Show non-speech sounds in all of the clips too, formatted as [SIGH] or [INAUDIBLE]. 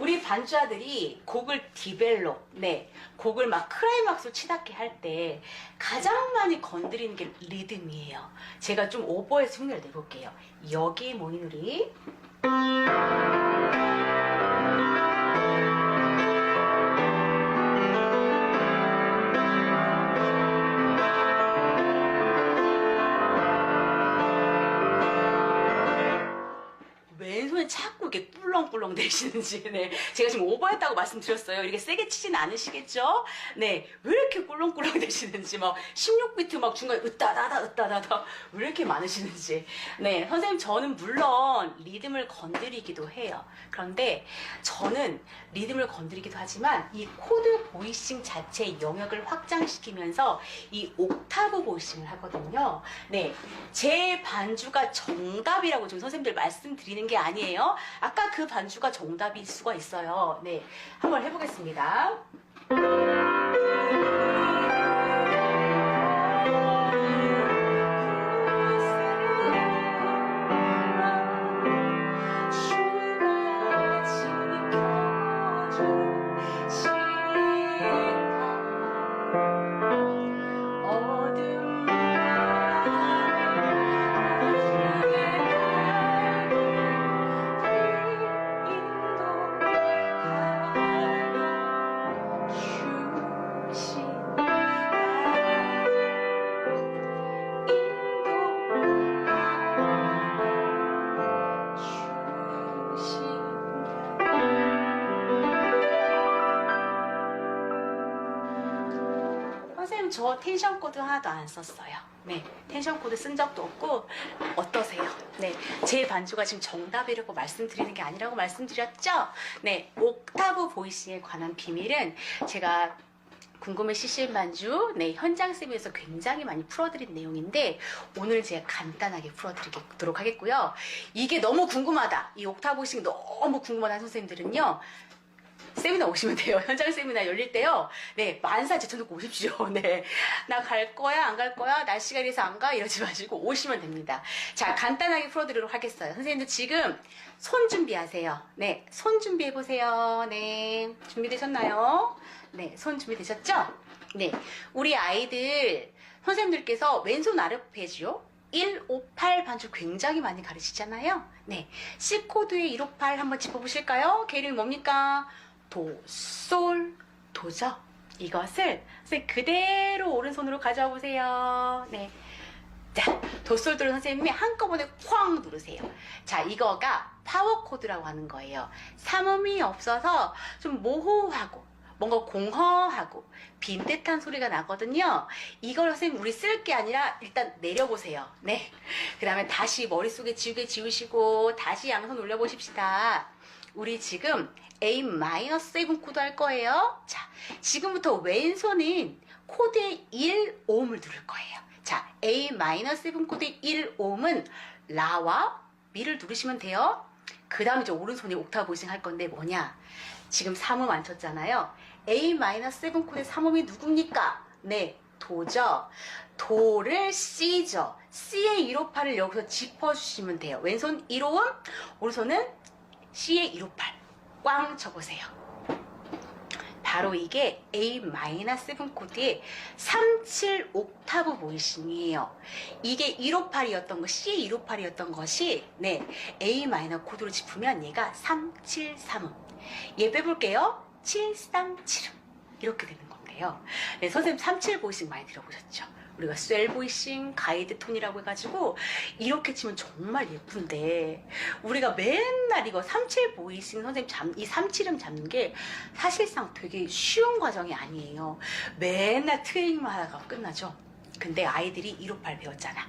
우리 반주자들이 곡을 디벨롭, 네, 곡을 막 크라이막스 치닫게 할 때 가장 많이 건드리는 게 리듬이에요. 제가 좀 오버해서 흉내를 내볼게요. 여기 모인 우리 꿀렁꿀렁 대시는지, 네. [LAUGHS] 제가 지금 오버했다고 말씀드렸어요. 이렇게 세게 치진 않으시겠죠? 네. 왜 이렇게 꿀렁꿀렁 [LAUGHS] 대시는지, 막, 16비트 막 중간에 으따다다, 으따다다, [LAUGHS] 왜 이렇게 많으시는지. 네. 선생님, 저는 물론 리듬을 건드리기도 해요. 그런데 저는 리듬을 건드리기도 하지만 이 코드 보이싱 자체의 영역을 확장시키면서 이 옥타브 보이싱을 하거든요. 네. 제 반주가 정답이라고 좀 선생님들 말씀드리는 게 아니에요. 아까 그 반주가 정답일 수가 있어요. 네. 한번 해보겠습니다. 저 텐션 코드 하나도 안 썼어요. 네, 텐션 코드 쓴 적도 없고 어떠세요? 네, 제 반주가 지금 정답이라고 말씀드리는 게 아니라고 말씀드렸죠? 네, 옥타브 보이싱에 관한 비밀은 제가 궁금해 CCM 반주 네 현장 쌤에서 굉장히 많이 풀어드린 내용인데 오늘 제가 간단하게 풀어드리도록 하겠고요. 이게 너무 궁금하다. 이 옥타브 보이싱 너무 궁금하다는 선생님들은요. 세미나 오시면 돼요. [LAUGHS] 현장 세미나 열릴 때요. 네, 만사 제쳐놓고 오십시오. [LAUGHS] 네. 나 갈 거야, 안 갈 거야, 날씨가 이래서 안 가? 이러지 마시고 오시면 됩니다. 자, 간단하게 풀어드리도록 하겠어요. 선생님들 지금 손 준비하세요. 네, 손 준비해보세요. 네, 준비되셨나요? 네, 손 준비되셨죠? 네, 우리 아이들, 선생님들께서 왼손 아랫배지요. 158 반주 굉장히 많이 가르치잖아요. 네. C코드의 158 한번 짚어보실까요? 그 이름이 뭡니까? 도, 솔, 도죠? 이것을 선생님 그대로 오른손으로 가져와 보세요. 네. 자, 도솔도를 선생님이 한꺼번에 쾅 누르세요. 자, 이거가 파워 코드라고 하는 거예요. 삼음이 없어서 좀 모호하고 뭔가 공허하고 빈듯한 소리가 나거든요. 이걸 선생님 우리 쓸 게 아니라 일단 내려보세요. 네. 그 다음에 다시 머릿속에 지우개 지우시고 다시 양손 올려보십시다. 우리 지금 A-7 코드 할 거예요. 자, 지금부터 왼손은 코드의 1옴을 누를 거예요. 자, A-7 코드의 1옴은 라와 미를 누르시면 돼요. 그 다음에 이제 오른손이 옥타브 보이싱 할 건데 뭐냐? 지금 3음 안 쳤잖아요. A-7 코드의 3음이 누굽니까? 네, 도죠. 도를 C죠. C의 158을 여기서 짚어주시면 돼요. 왼손 1호음, 오른손은 C의 158. 꽝 쳐보세요. 바로 이게 A-7 코드의 37 옥타브 보이싱이에요. 이게 158이었던 거, C의 158이었던 것이, 네, A 마이너 코드로 짚으면 얘가 373음. 얘 빼볼게요. 737음. 이렇게 되는 건데요. 네, 선생님 37 보이싱 많이 들어보셨죠? 우리가 셀 보이싱, 가이드 톤이라고 해가지고 이렇게 치면 정말 예쁜데 우리가 맨날 이거 37 보이싱 선생님 잡, 이 37음 잡는 게 사실상 되게 쉬운 과정이 아니에요. 맨날 트레이닝만 하다가 끝나죠. 근데 아이들이 158 배웠잖아.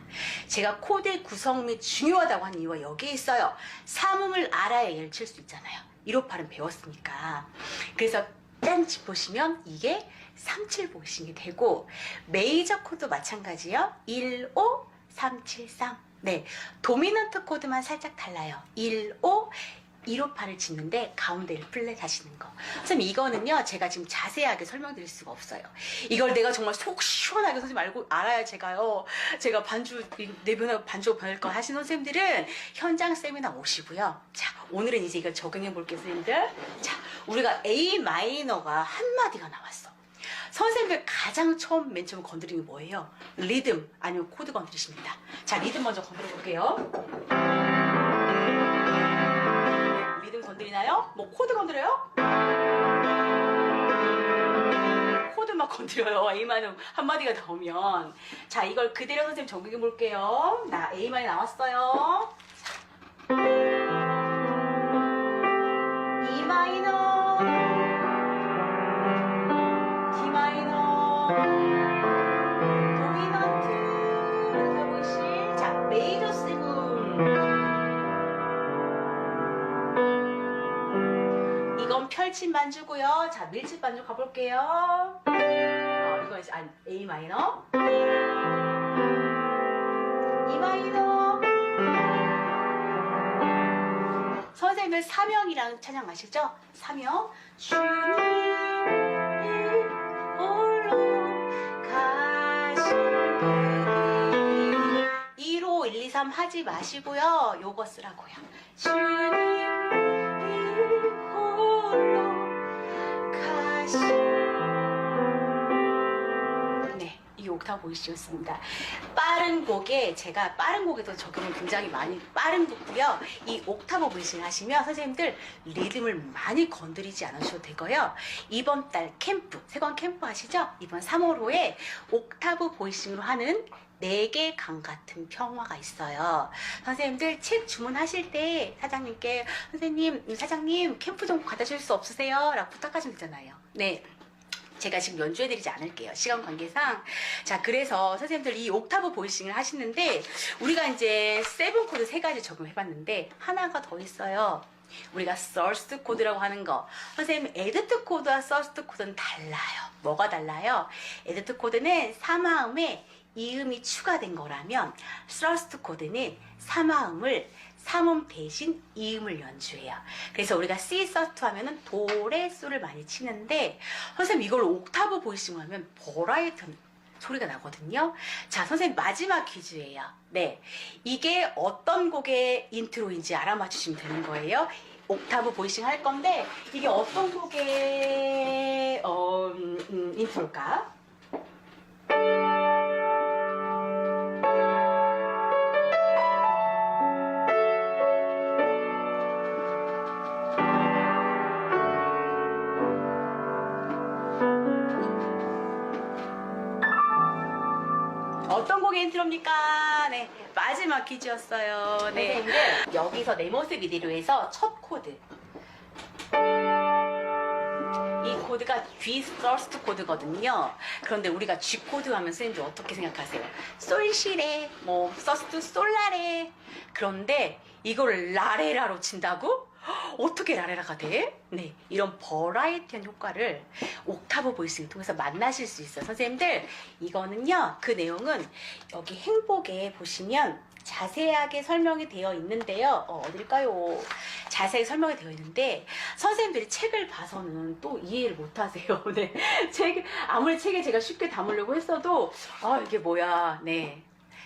제가 코드의 구성이 중요하다고 한 이유가 여기에 있어요. 삼음을 알아야 얘를 칠 수 있잖아요. 158은 배웠으니까. 그래서 짠 짚으시면 이게 37 보이싱이 되고 메이저 코드 마찬가지요. 1, 5, 3, 7, 3. 네. 도미넌트 코드만 살짝 달라요. 1, 5, 158을 짓는데 가운데를 플랫 하시는 거. 선생님 이거는요 제가 지금 자세하게 설명드릴 수가 없어요. 이걸 내가 정말 속 시원하게 선생님 알고 알아야 제가요. 제가 반주 내변하고 반주 보낼 거 하신 선생님들은 현장 세미나 오시고요. 자 오늘은 이제 이걸 적용해 볼게요 선생님들. 자 우리가 A 마이너가 한 마디가 나왔어. 선생님들 가장 처음 맨 처음 건드리는 게 뭐예요? 리듬 아니면 코드 건드리시면 됩니다. 자, 리듬 먼저 건드려 볼게요. 리듬 건드리나요? 뭐 코드 건드려요? 코드만 건드려요. [LAUGHS] A만은 한마디가 나오면. 자, 이걸 그대로 선생님 적용해 볼게요. 나 A만이 나왔어요. 펼친 반주고요. 자, 밀집 반주 가볼게요. 어, 이거 이제 아, A 마이너, E 마이너. 선생님들 사명이랑 찬양 아시죠? 사명. 주님이 홀로 가시니 1호 1, 2, 3 하지 마시고요. 요거 쓰라고요. 주님이 홀로 가 옥타브 보이시였습니다. 빠른 곡에 제가 빠른 곡에도 적용을 굉장히 많이 빠른 곡고요. 이 옥타브 보이싱 하시면 선생님들 리듬을 많이 건드리지 않으셔도 되고요. 이번 달 캠프, 세관 캠프 하시죠? 이번 3월호에 옥타브 보이싱으로 하는 4개 강 같은 평화가 있어요. 선생님들 책 주문하실 때 사장님께 선생님, 음, 사장님 캠프 좀 갖다 줄 수 없으세요? 라고 부탁하시면 되잖아요. 네. 제가 지금 연주해드리지 않을게요. 시간 관계상. 자, 그래서 선생님들 이 옥타브 보이싱을 하시는데, 우리가 이제 세븐 코드 세 가지 적용해봤는데, 하나가 더 있어요. 우리가 서스트 코드라고 하는 거. 선생님, 에드트 코드와 서스트 코드는 달라요. 뭐가 달라요? 에드트 코드는 사마음에 이음이 추가된 거라면, 서스트 코드는 사마음을 삼음 대신 이음을 연주해요. 그래서 우리가 C 서트 하면은 도레 소를 많이 치는데 선생님 이걸 옥타브 보이싱 하면 버라이트 소리가 나거든요. 자, 선생님 마지막 퀴즈예요. 네. 이게 어떤 곡의 인트로인지 알아맞히시면 되는 거예요. 옥타브 보이싱 할 건데 이게 어떤 곡의 어, 음, 음, 인트로일까? 인트로입니까? 네, 마지막 퀴즈였어요. 네, 여기서 내 모습 이대로에서 첫 코드. 이 코드가 G 서스트 코드거든요. 그런데 우리가 G 코드 하면 선생님들 어떻게 생각하세요? 솔시레, 뭐 서스트 솔라레. 그런데 이거를 라레라로 친다고? 어떻게 라레라가 돼? 네, 이런 버라이티한 효과를 옥타브 보이싱 통해서 만나실 수 있어요. 선생님들, 이거는요, 그 내용은 여기 행복에 보시면 자세하게 설명이 되어 있는데요. 어, 어딜까요? 자세히 설명이 되어 있는데, 선생님들이 책을 봐서는 또 이해를 못 하세요. [LAUGHS] 네. 책, 아무리 책에 제가 쉽게 담으려고 했어도, 아, 이게 뭐야. 네.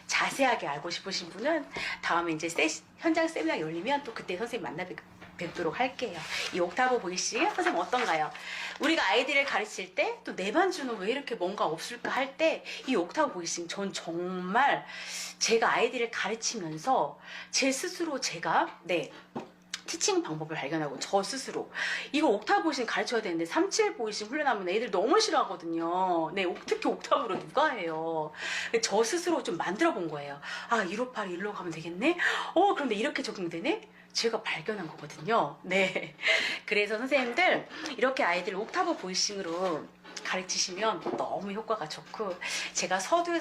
자세하게 알고 싶으신 분은 다음에 이제 세, 현장 세미나 열리면 또 그때 선생님 만나 뵙, 뵙도록 할게요. 이 옥타브 보이시 선생님 어떤가요? 우리가 아이들을 가르칠 때 또 내 반주는 왜 이렇게 뭔가 없을까 할 때 이 옥타브 보이싱 전 정말 제가 아이들을 가르치면서 제 스스로 제가 네 티칭 방법을 발견하고 저 스스로 이거 옥타브 보이싱 가르쳐야 되는데 37 보이싱 훈련하면 애들 너무 싫어하거든요. 네, 옥- 특히 옥타브로 누가 해요. 저 스스로 좀 만들어 본 거예요. 아, 158 일로 가면 되겠네? 어, 그런데 이렇게 적용되네? 제가 발견한 거거든요. 네. 그래서 선생님들 이렇게 아이들 옥타브 보이싱으로 가르치시면 너무 효과가 좋고 제가 서두